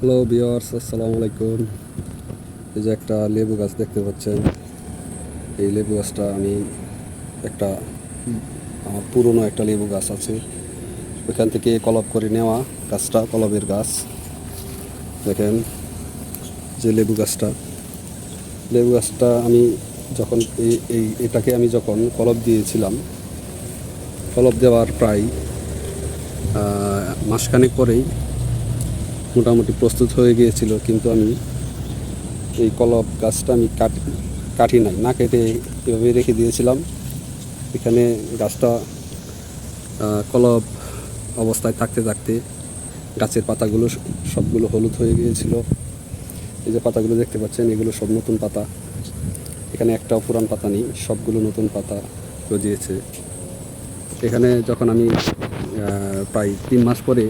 Hello বিয়ার্স আসসালামু আলাইকুম। এই যে একটা লেবু গাছ দেখতে পাচ্ছেন। এই লেবু গাছটা আমি একটা, আমার পুরনো একটা লেবু গাছ আছে। ওইখান থেকে কলপ করে নেওয়া গাছটা, কলবের গাছ। দেখেন যে লেবু গাছটা। লেবু গাছটা আমি যখন এই এটাকে আমি যখন কলপ দিয়েছিলাম কলপ দেওয়ার প্রায় মাসখানেক পরেই মোটামুটি প্রস্তুত হয়ে গিয়েছিল, কিন্তু আমি এই কলব গাছটা আমি কাটি কাটি নাই। না কেটে এভাবে রেখে দিয়েছিলাম। এখানে গাছটা কলব অবস্থায় থাকতে থাকতে গাছের পাতাগুলো সবগুলো হলুদ হয়ে গিয়েছিল। এই যে পাতাগুলো দেখতে পাচ্ছেন, এগুলো সব নতুন পাতা। এখানে একটাও পুরান পাতা নেই, সবগুলো নতুন পাতা গজিয়েছে এখানে যখন আমি প্রায় তিন মাস পরে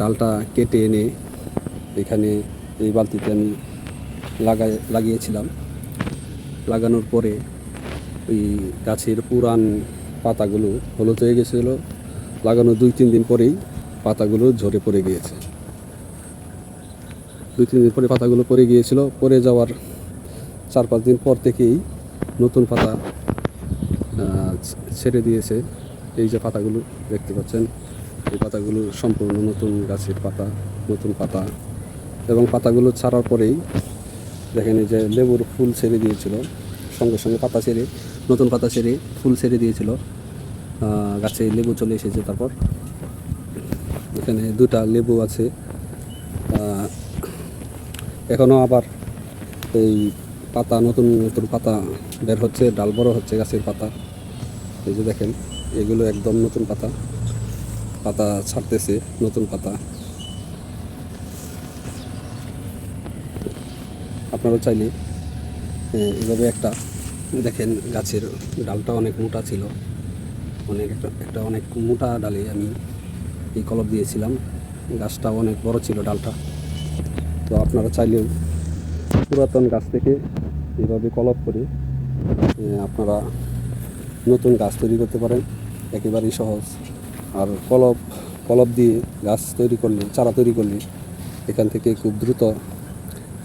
ডালটা কেটে এনে এখানে এই বালতিতে আমি লাগাই, লাগিয়েছিলাম। লাগানোর পরে ওই গাছের পুরান পাতাগুলো হলুদ হয়ে গেছিল। লাগানোর দুই, তিন দিন পরেই পাতাগুলো ঝরে পড়ে গিয়েছে। দুই, তিন দিন পরে পাতাগুলো পড়ে গিয়েছিল। পড়ে যাওয়ার চার, পাঁচ দিন পর থেকেই নতুন পাতা ছেড়ে দিয়েছে। এই যে পাতাগুলো দেখতে পাচ্ছেন এই পাতাগুলো সম্পূর্ণ নতুন গাছের পাতা, নতুন পাতা। এবং পাতাগুলো ছাড়ার পরেই দেখেন যে লেবুর ফুল ছেড়ে দিয়েছিল, সঙ্গে সঙ্গে পাতা ছেড়ে, নতুন পাতা ছেড়ে ফুল ছেড়ে দিয়েছিল। গাছে লেবু চলে এসেছে তারপর। এখানে দুটা লেবু আছে। এখনও আবার এই পাতা, নতুন নতুন পাতা বের হচ্ছে, ডাল বড় হচ্ছে গাছের পাতা। এই যে দেখেন, এগুলো একদম নতুন পাতা। পাতা ছাড়তেছে, নতুন পাতা। আপনারা চাইলে এভাবে একটা, দেখেন গাছের ডালটা অনেক মোটা ছিল। অনেক একটা একটা অনেক মোটা ডালে আমি এই কলপ দিয়েছিলাম। গাছটা অনেক বড় ছিল ডালটা। তো আপনারা চাইলেও পুরাতন গাছ থেকে এভাবে কলপ করে আপনারা নতুন গাছ তৈরি করতে পারেন। একেবারেই সহজ। আর কলপ কলপ দিয়ে গাছ তৈরি করলে, চারা তৈরি করলে, এখান থেকে খুব দ্রুত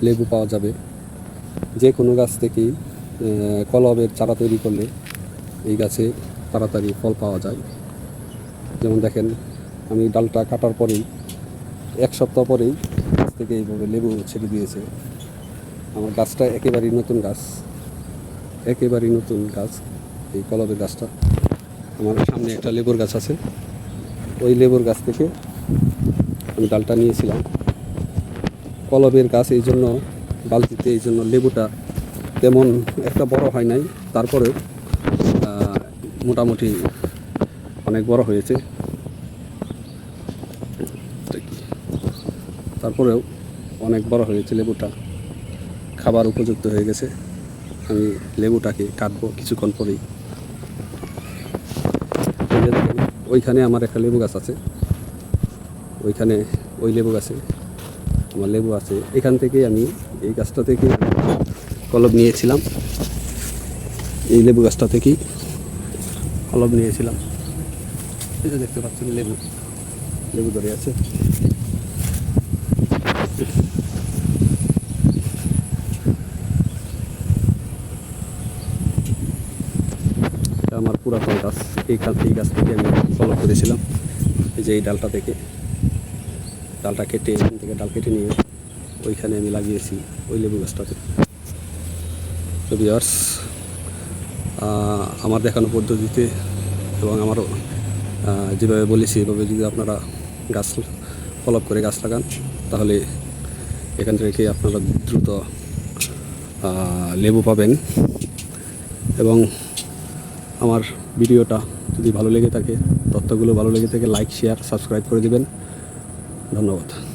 লেবু পাওয়া যাবে। যে কোনো গাছ থেকেই কলবের চারা তৈরি করলে এই গাছে তাড়াতাড়ি ফল পাওয়া যায়। যেমন দেখেন, আমি ডালটা কাটার পরেই, এক সপ্তাহ পরেই গাছ থেকে এইভাবে লেবু ছেড়ে দিয়েছে। আমার গাছটা একেবারেই নতুন গাছ। একেবারেই নতুন গাছ, এই কলবের গাছটা। আমার সামনে একটা লেবুর গাছ আছে। ওই লেবুর গাছ থেকে আমি ডালটা নিয়েছিলাম। কলবের গাছ এই জন্য বালতিতে এই জন্য লেবুটা তেমন একটা বড় হয় নাই। তারপরেও আহ, মোটামুটি অনেক বড় হয়েছে। তারপরেও অনেক বড় হয়েছে লেবুটা। খাবার উপযুক্ত হয়ে গেছে। আমি লেবুটাকে কাটবো কিছুক্ষণ পরেই এই যে দেখেন, ওইখানে আমার একটা লেবু গাছ আছে। ওইখানে ওই লেবু গাছে আমার লেবু আছে। এখান থেকে আমি এই গাছটা থেকে কলব নিয়েছিলাম। এই লেবু গাছটা থেকেই কলব নিয়েছিলাম। এই যে দেখতে পাচ্ছেন লেবু। লেবু ধরে আছে। পুরাতন গাছ এইখান এই গাছ থেকে আমি ফলো করেছিলাম। এই যে এই ডালটা থেকে ডালটা কেটে এখান থেকে ডাল কেটে নিয়ে ওইখানে আমি লাগিয়েছি ওই লেবু গাছটাতে। তো বিয়ার্স আমার দেখানো পদ্ধতিতে এবং আমারও যেভাবে বলেছি, এভাবে যদি আপনারা গাছ ফলপ করে গাছ লাগান, তাহলে এখান থেকে আপনারা দ্রুত লেবু পাবেন। এবং আমার ভিডিওটা যদি ভালো লেগে থাকে, তথ্যগুলো ভালো লেগে থাকে লাইক শেয়ার সাবস্ক্রাইব করে দেবেন। ধন্যবাদ।